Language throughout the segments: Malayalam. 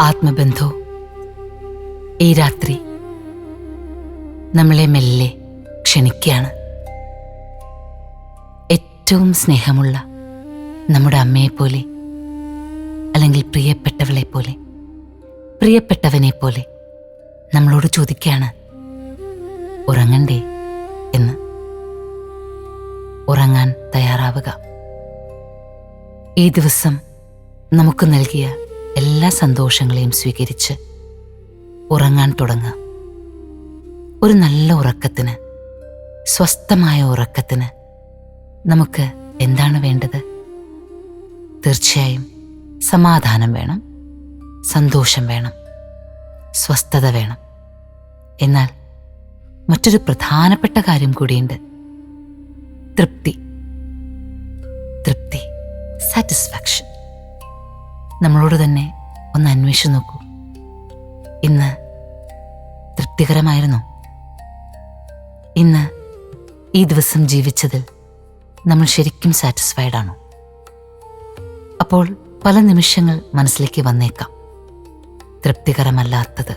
ആത്മബന്ധു? ഈ രാത്രി നമ്മളെ മെല്ലെ ക്ഷണിക്കുകയാണ്. ഏറ്റവും സ്നേഹമുള്ള നമ്മുടെ അമ്മയെപ്പോലെ അല്ലെങ്കിൽ പ്രിയപ്പെട്ടവളെ പോലെ പ്രിയപ്പെട്ടവനെ പോലെ നമ്മളോട് ചോദിക്കുകയാണ് ഉറങ്ങണ്ടേ? എന്ന്. ഉറങ്ങാൻ തയ്യാറാവുക. ഈ ദിവസം നമുക്ക് നൽകിയ എല്ലാ സന്തോഷങ്ങളെയും സ്വീകരിച്ച് ഉറങ്ങാൻ തുടങ്ങുക. ഒരു നല്ല ഉറക്കത്തിന് സ്വസ്ഥമായ ഉറക്കത്തിന് നമുക്ക് എന്താണ് വേണ്ടത്? തീർച്ചയായും സമാധാനം വേണം സന്തോഷം വേണം സ്വസ്ഥത വേണം. എന്നാൽ മറ്റൊരു പ്രധാനപ്പെട്ട കാര്യം കൂടിയുണ്ട്. തൃപ്തി. തൃപ്തി സാറ്റിസ്ഫാക്ഷൻ നമ്മളോട് തന്നെ ഒന്ന് അന്വേഷിച്ചു നോക്കൂ. ഇന്ന് തൃപ്തികരമായിരുന്നോ? ഇന്ന് ഈ ദിവസം ജീവിച്ചതിൽ നമ്മൾ ശരിക്കും സാറ്റിസ്ഫൈഡ് ആണോ? അപ്പോൾ പല നിമിഷങ്ങൾ മനസ്സിലേക്ക് വന്നേക്കാം. തൃപ്തികരമല്ലാത്തത്.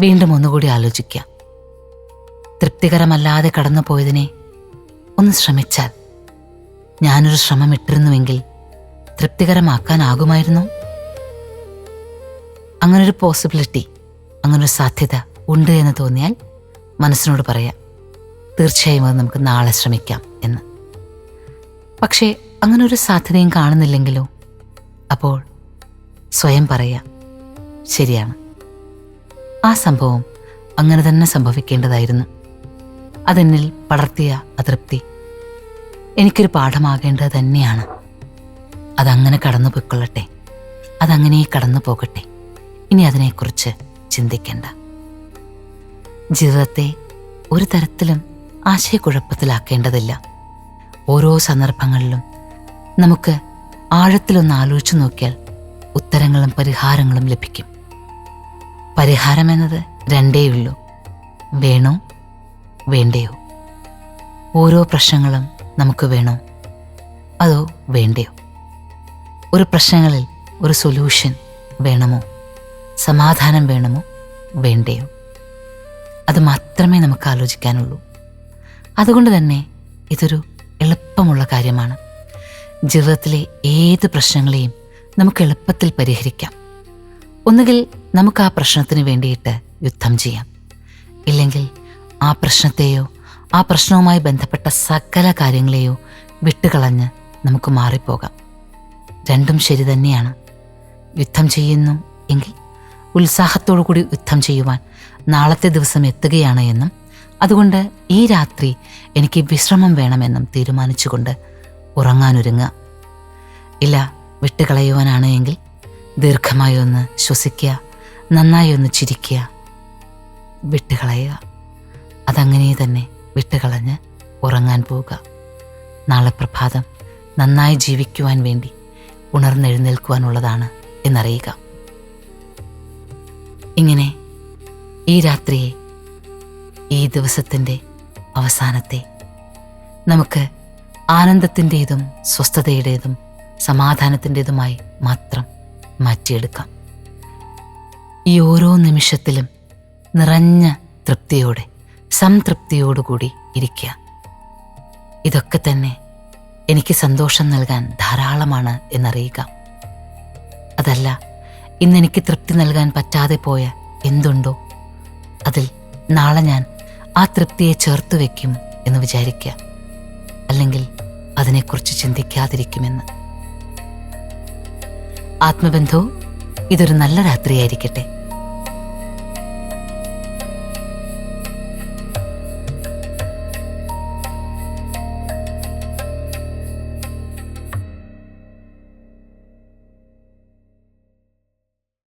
വീണ്ടും ഒന്നുകൂടി ആലോചിക്കാം. തൃപ്തികരമല്ലാതെ കടന്നുപോയതിനെ ഒന്ന് ശ്രമിച്ചാൽ ഞാനൊരു ശ്രമം ഇട്ടിരുന്നുവെങ്കിൽ തൃപ്തികരമാക്കാനാകുമായിരുന്നു? അങ്ങനൊരു പോസിബിലിറ്റി അങ്ങനൊരു സാധ്യത ഉണ്ട് എന്ന് തോന്നിയാൽ മനസ്സിനോട് പറയാം. തീർച്ചയായും അത് നമുക്ക് നാളെ ശ്രമിക്കാം എന്ന്. പക്ഷേ അങ്ങനെ ഒരു സാധ്യതയും കാണുന്നില്ലെങ്കിലോ? അപ്പോൾ സ്വയം പറയാം ശരിയാണ്. ആ സംഭവം അങ്ങനെ തന്നെ സംഭവിക്കേണ്ടതായിരുന്നു. അതെന്നിൽ പടർത്തിയ അതൃപ്തി. എനിക്കൊരു പാഠമാകേണ്ടത് തന്നെയാണ്. അതങ്ങനെ കടന്നു പൊയ്ക്കൊള്ളട്ടെ അതങ്ങനെ കടന്നു പോകട്ടെ ഇനി അതിനെക്കുറിച്ച് ചിന്തിക്കേണ്ട. ജീവിതത്തെ ഒരു തരത്തിലും ആശയക്കുഴപ്പത്തിലാക്കേണ്ടതില്ല. ഓരോ സന്ദർഭങ്ങളിലും നമുക്ക് ആഴത്തിലൊന്ന് ആലോചിച്ചു നോക്കിയാൽ ഉത്തരങ്ങളും പരിഹാരങ്ങളും ലഭിക്കും. പരിഹാരമെന്നത് രണ്ടേയുള്ളൂ വേണോ? വേണ്ടയോ? ഓരോ പ്രശ്നങ്ങളും നമുക്ക് വേണോ? അതോ വേണ്ടയോ? ഒരു പ്രശ്നങ്ങളിൽ ഒരു സൊല്യൂഷൻ വേണമോ? സമാധാനം വേണമോ? വേണ്ടയോ? അത് മാത്രമേ നമുക്ക് ആലോചിക്കാനുള്ളൂ. അതുകൊണ്ട് തന്നെ ഇതൊരു എളുപ്പമുള്ള കാര്യമാണ്. ജീവിതത്തിലെ ഏത് പ്രശ്നങ്ങളെയും നമുക്ക് എളുപ്പത്തിൽ പരിഹരിക്കാം. ഒന്നുകിൽ നമുക്ക് ആ പ്രശ്നത്തിന് വേണ്ടിയിട്ട് യുദ്ധം ചെയ്യാം. ഇല്ലെങ്കിൽ ആ പ്രശ്നത്തെയോ ആ പ്രശ്നവുമായി ബന്ധപ്പെട്ട സകല കാര്യങ്ങളെയോ വിട്ടുകളഞ്ഞ് നമുക്ക് മാറിപ്പോകാം. രണ്ടും ശരി തന്നെയാണ്. യുദ്ധം ചെയ്യുന്നു എങ്കിൽ കൂടി യുദ്ധം ചെയ്യുവാൻ നാളത്തെ ദിവസം എത്തുകയാണ് എന്നും അതുകൊണ്ട് ഈ രാത്രി എനിക്ക് വിശ്രമം വേണമെന്നും തീരുമാനിച്ചുകൊണ്ട് ഉറങ്ങാനൊരുങ്ങുക. ഇല്ല വിട്ടുകളയുവാനാണ് എങ്കിൽ ദീർഘമായി ഒന്ന് ശ്വസിക്കുക നന്നായി ഒന്ന് ചിരിക്കുക വിട്ടുകളയുക. അതങ്ങനെ തന്നെ വിട്ടുകളഞ്ഞ് ഉറങ്ങാൻ പോവുക. നാളെ പ്രഭാതം നന്നായി ജീവിക്കുവാൻ വേണ്ടി ഉണർന്നെഴുന്നേൽക്കുവാനുള്ളതാണ് എന്നറിയുക. ഇങ്ങനെ ഈ രാത്രിയെ ഈ ദിവസത്തിന്റെ അവസാനത്തെ നമുക്ക് ആനന്ദത്തിന്റെതും സ്വസ്ഥതയുടേതും സമാധാനത്തിന്റെതുമായി മാത്രം മാറ്റിയെടുക്കാം. ഈ ഓരോ നിമിഷത്തിലും നിറഞ്ഞ തൃപ്തിയോടെ സംതൃപ്തിയോടുകൂടി ഇരിക്കുക. ഇതൊക്കെ തന്നെ എനിക്ക് സന്തോഷം നൽകാൻ ധാരാളമാണ് എന്നറിയുക. അതല്ല ഇന്നെനിക്ക് തൃപ്തി നൽകാൻ പറ്റാതെ പോയ എന്തുണ്ടോ? അതിൽ നാളെ ഞാൻ ആ തൃപ്തിയെ ചേർത്ത് വയ്ക്കും എന്ന് വിചാരിക്കുക അല്ലെങ്കിൽ അതിനെക്കുറിച്ച് ചിന്തിക്കാതിരിക്കുമെന്ന്. ആത്മബന്ധവും ഇതൊരു നല്ല രാത്രിയായിരിക്കട്ടെ.